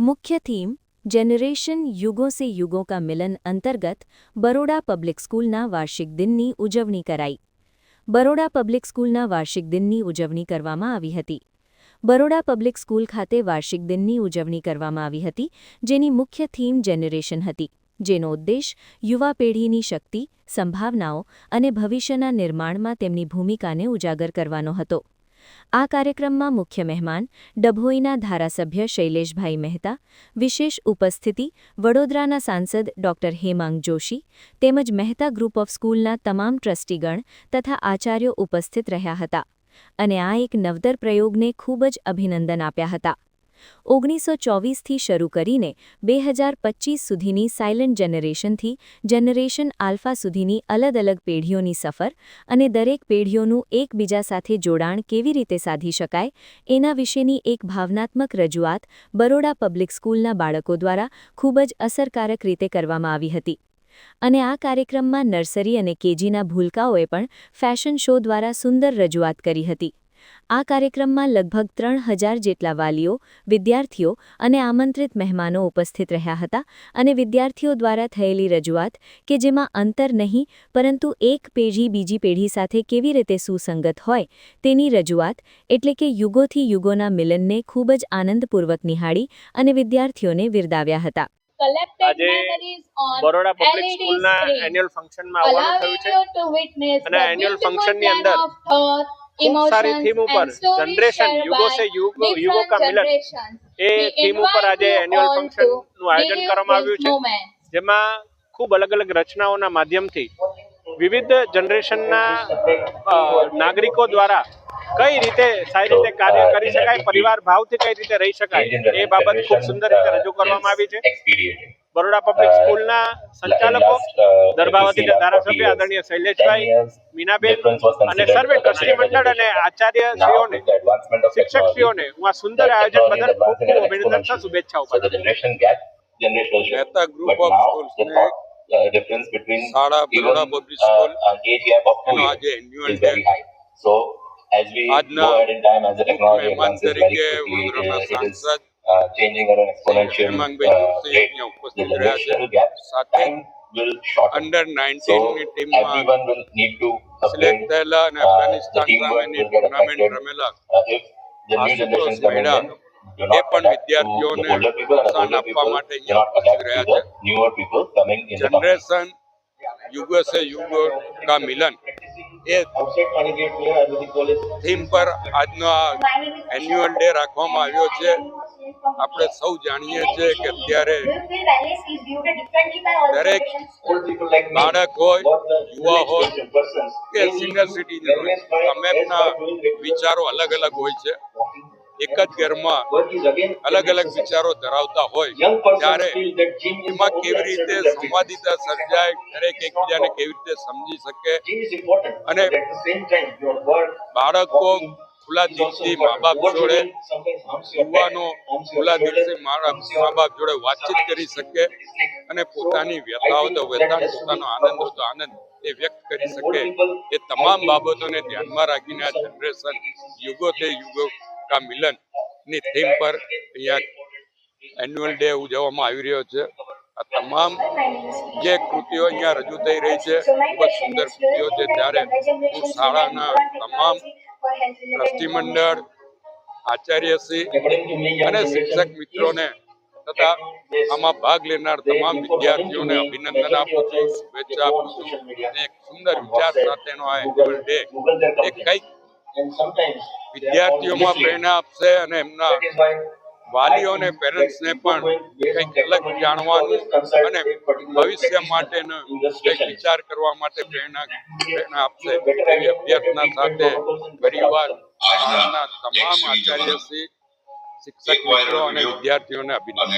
मुख्य theme generation युगों से युगों का मिलन અંતર્ગત બરોડા પબ્લિક સ્કૂલના વાર્ષિક દિનની ઉજવણી કરાઈ બરોડા પબ્લિક સ્કૂલના વાર્ષિક દિનની ઉજવણી કરવામાં આવી હતી બરોડા પબ્લિક સ્કૂલ ખાતે વાર્ષિક દિનની ઉજવણી કરવામાં આવી હતી જેની મુખ્ય થીમ જેનરેશન હતી જેનો ઉદ્દેશ યુવા પેઢીની શક્તિ સંભાવનાઓ અને ભવિષ્યના નિર્માણમાં તેમની ભૂમિકાને ઉજાગર કરવાનો હતો આ કાર્યક્રમમાં મુખ્ય મહેમાન ડભોઈના ધારાસભ્ય શૈલેષભાઈ મહેતા, વિશેષ ઉપસ્થિતિ વડોદરાના સાંસદ ડોક્ટર હેમાંગ જોશી તેમજ મહેતા ગ્રુપ ઓફ સ્કૂલના તમામ ટ્રસ્ટીગણ તથા આચાર્યો ઉપસ્થિત રહ્યા હતા અને આ એક નવતર પ્રયોગને ખૂબ જ અભિનંદન આપ્યા હતા. ઓગણીસો ચોવીસથી શરૂ કરીને બે હજાર પચીસ સુધીની સાયલન્ટ જનરેશનથી જનરેશન આલ્ફા સુધીની અલગ અલગ પેઢીઓની સફર અને દરેક પેઢીઓનું એકબીજા સાથે જોડાણ કેવી રીતે સાધી શકાય એના વિશેની એક ભાવનાત્મક રજૂઆત બરોડા પબ્લિક સ્કૂલના બાળકો દ્વારા ખૂબ જ અસરકારક રીતે કરવામાં આવી હતી. અને આ કાર્યક્રમમાં નર્સરી અને કેજીના ભૂલકાઓએ પણ ફેશન શો દ્વારા સુંદર રજૂઆત કરી હતી. આ કાર્યક્રમમાં લગભગ ત્રણ હજાર જેટલા વાલીઓ વિદ્યાર્થીઓ અને આમંત્રિત મહેમાનો ઉપસ્થિત રહ્યા હતા અને વિદ્યાર્થીઓ દ્વારા થયેલી રજૂઆત કે જેમાં અંતર નહીં પરંતુ એક પેઢી બીજી પેઢી સાથે કેવી રીતે સુસંગત હોય તેની રજૂઆત એટલે કે યુગોથી યુગોના મિલનને ખૂબ જ આનંદપૂર્વક નિહાળી અને વિદ્યાર્થીઓને વિરદાવ્યા હતા. આજે બરોડા પબ્લિક સ્કૂલના એન્યુઅલ ફંક્શનમાં આવવાનું થયું છે. અને એન્યુઅલ annual beautiful function ની plan અંદર ખૂબ સારી થીમ ઉપર જનરેશન યુગો સે યુગ યુગો કા મિલન એ થીમ ઉપર આજે એન્યુઅલ ફંક્શનનું આયોજન કરવામાં આવ્યું છે જેમાં ખૂબ અલગ અલગ રચનાઓના માધ્યમથી વિવિધ જનરેશનના નાગરિકો દ્વારા કઈ રીતે સારી રીતે કાર્ય કરી શકાય પરિવાર ભાવથી કઈ રીતે રહી શકાય એ બાબત ખૂબ સુંદર રીતે રજૂ કરવામાં આવી છે. બરોડા પબ્લિક સ્કૂલના સંચાલકો દરબાવતીના ધારાસભ્ય આદરણીય શૈલેષભાઈ મીનાબેન અને સર્વે ટ્રસ્ટી મંડળ અને આચાર્યશ્રીઓને શિક્ષકશ્રીઓને હું આ સુંદર આયોજન બદલ ખૂબ ખૂબ અભિનંદન તથા શુભેચ્છાઓ. Mehta group of now schools the ને thought, uh, difference between શાળા બરોડા પબ્લિક uh, સ્કૂલ આજે એન્યુઅલ ડે આજના મહેમાન તરીકે વડોદરાના uh, સાંસદ uh, changing at an exponential Hemangbhai uh, rate. The generational gap, time will shorten. Under 19 So nineteen everyone will need to upgrade uh, the teamwork will get affected. Uh, if the new generations coming in એ પણ વિદ્યાર્થીઓને પ્રોત્સાહન આપવા માટે અહીંયા ઉપસ્થિત રહ્યા છે. જનરેશન યુગો સે યુગો કા મિલન એ થીમ પર આજનો આ એન્યુઅલ ડે રાખવામાં આવ્યો છે આપણે સૌ જાણીએ છીએ કે અત્યારે દરેક બાળક હોય, યુવા હોય કે સિનિયર સિટીઝન હોય તમામના વિચારો અલગ અલગ હોય છે. એક જ ઘરમાં અલગ અલગ વિચારો ધરાવતા હોય, ત્યારે એમાં કેવી રીતે સંવાદિતા સર્જાય, દરેક એકબીજાને કેવી રીતે સમજી શકે? અને બાળકો ખુલ્લા દિલથી મા બાપ જોડે યુવાનો ખુલ્લા દિલથી મા બાપ જોડે વાતચીત કરી શકે અને પોતાની વ્યથાઓ તો વ્યથા પોતાનો આનંદ તો આનંદ એ વ્યક્ત કરી શકે. એ તમામ બાબતોને ધ્યાનમાં રાખીને આ જનરેશન યુગો તે યુગો કા મિલનની થીમ પર અહીંયા એન્યુઅલ ડે ઉજવવામાં આવી રહ્યો છે. આ તમામ જે કૃતિઓ અહીંયા રજૂ થઈ રહી છે, ખૂબ જ સુંદર કૃતિઓ છે. ત્યારે શાળાના તમામ ટ્રસ્ટી મંડળ આચાર્યશ્રી અને શિક્ષક મિત્રોને તથા આમાં ભાગ લેનાર તમામ વિદ્યાર્થીઓને અભિનંદન આપું છું, શુભેચ્છા આપું છું. એક સુંદર વિચાર સાથેનો આ એન્યુઅલ ડે એ કંઈક વિદ્યાર્થીઓમાં પ્રેરણા આપશે અને એમના વાલીઓ અને પેરેન્ટ્સને પણ કંઈક અલગ જાણવાનું અને ભવિષ્ય માટેનો કંઈક વિચાર કરવા માટે પ્રેરણા પ્રેરણા આપશે. એવી અભ્યર્થના સાથે પરિવાર શાળાના તમામ આચાર્યશ્રી શિક્ષક મિત્રો અને વિદ્યાર્થીઓને અભિનંદન.